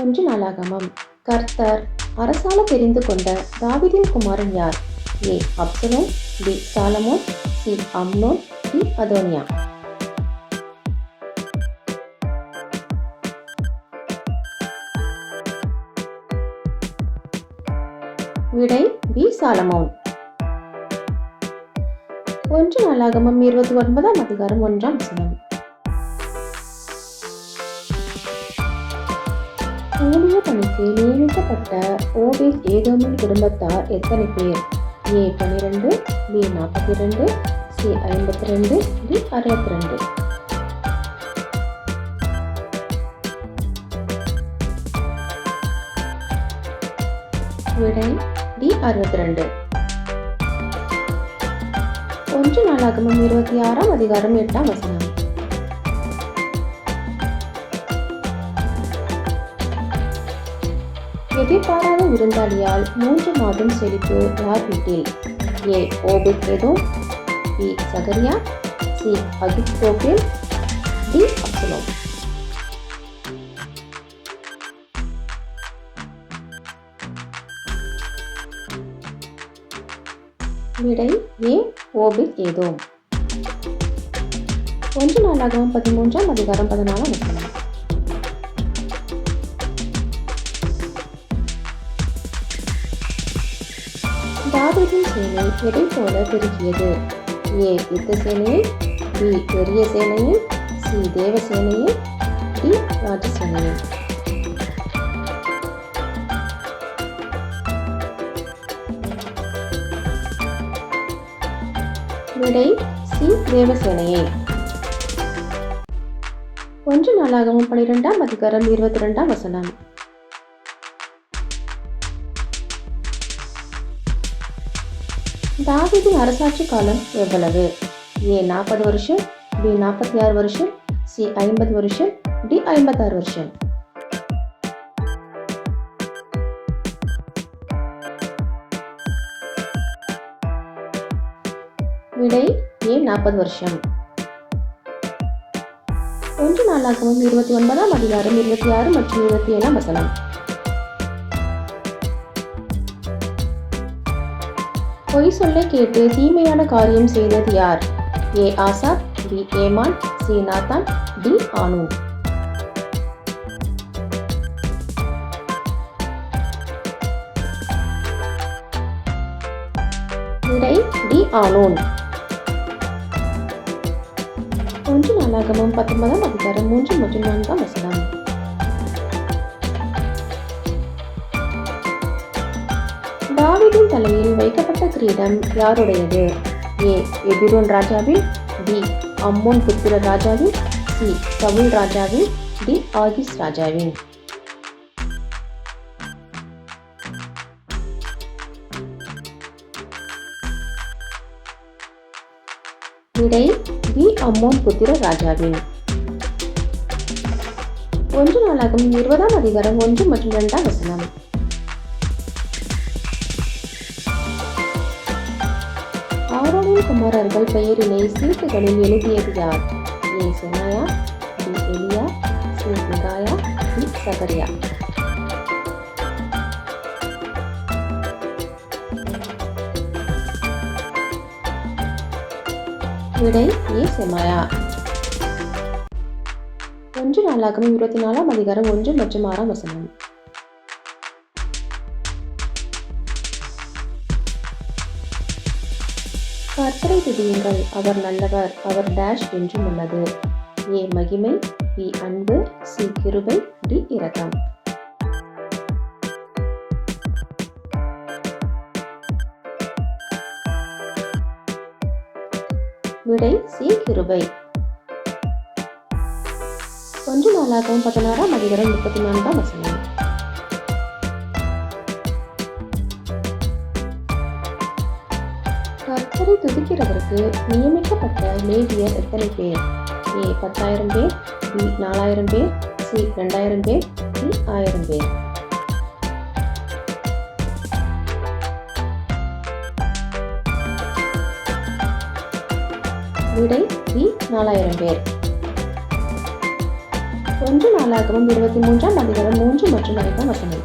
ஒன்று நாளாகமம். கர்த்தர் அரசால தெரிந்து கொண்ட தாவிதின் குமாரன் யார்? A. Absalom B. Solomon. C. Amnon. D. Adonijah. விடை பி. சாலமோன். ஒன்று நாளாகமம் இருபத்தி ஒன்பதாம் அதிகாரம் ஒன்றாம் வசனம். ஊழிய பணிக்கு நியமிக்கப்பட்ட ஓபிஸ் ஏதோமின் குடும்பத்தார் எத்தனை பேர்? ஏ பன்னிரெண்டு பி நாற்பத்தி ரெண்டு சி ஐம்பத்தி ரெண்டு டி அறுபத்தி ரெண்டு விடை டி அறுபத்தி ரெண்டு ஒன்று நாளாகமும் இருபத்தி ஆறாம் அதிகாரம் எட்டாம் வசனம். எதிர்பாராத விருந்தாளியால் மூன்று மாதம் செழிப்பு யார் வீட்டில்? A. Obed Edom B. Zechariah. C. Ahithophel D. Absalom விடை ஏ. ஓபித் ஏதோ ஒன்று நாளாகவும் பதிமூன்றாம் அதிகாரம் பதினாலாம் வசனம். தாவீதின் சேனை எதை போல பெருகியது? ஏ. யுத்த சேனையை பி. பெரிய சேனையை சி. தேவ சேனையை டி. ராஜ சேனையை விடை சி. தேவசேனையை ஒன்று நாளாகவும் பனிரெண்டாம் அதிகாரம் இருபத்தி ரெண்டாம் வசனம். தாவீதின் அரசாட்சி காலம் எவ்வளவு? ஏ நாற்பது வருஷம் பி நாற்பத்தி ஆறு வருஷம் சி ஐம்பது வருஷம் டி ஐம்பத்தாறு வருஷம். விடை ஏ நாற்பது வருஷம். ஒன்று நாளாகவும் இருபத்தி ஒன்பதாம் அதிகாரம் இருபத்தி ஆறு மற்றும் இருபத்தி ஏழாம் வசனம். பொய் சொல்ல கேட்டு தீமையான காரியம் செய்தது யார்? A. Azad B. Heman C. Nathan D. Hanun. விடை டி. ஆனூன். ஒன்று நாளாகமும் பத்தொன்பதாம் அதிகாரம் மூன்று மற்றும் நான்காம் வசனம். தாவிதின் தலையில் வைக்கப்பட்ட கிரீடம் யாருடையது? ஏ. எபிரோன் ராஜாவின் பி. அம்மோன் புத்திர ராஜாவின் சி. தமிழ் ராஜாவின் டி. ஆகிஸ் ராஜாவின் விடை வி அம்மோன் புத்திர ராஜாவின் ஒன்று நாளாகும் இருபதாம் அதிகாரம் ஒன்று மற்றும் இரண்டாம் வசனம். ஆரோனின் குமாரர்கள் பெயரினை சீட்டுகளில் எழுதியது யார்? A. Shemaiah B. Elijah C. Micaiah C. Zechariah. விடை ஏ. செமாயா. ஒன்று நாளாகவும் இருபத்தி நாலாம் அதிகாரம் ஒன்று மற்றும் ஆறாம் வசனம். கர்த்தரை துதியுங்கள். அவர் நல்லவர் அவர் டேஷ் என்றும் உள்ளது. ஏ மகிமை பி அன்பு சி கிருபை டி இரக்கம். விடை சி கிருபை. ஒன்று நாளாகவும் பதினாறாம் அதிகாரம் முப்பத்தி நான்காம் வசனம். கர்த்தரை துதிக்கிறவருக்கு நியமிக்கப்பட்ட லேவியர் எத்தனை பேர்? ஏ பத்தாயிரம் பேர் பி நாலாயிரம் பேர் சி ரெண்டாயிரம் பேர் டி ஆயிரம் பேர். விடை பி நாலாயிரம் பேர். ஒன்று நாளாகவும் இருபத்தி மூன்றாம் அதிகாரம் மூன்று மற்றும் ஐந்தாம் வசனம்.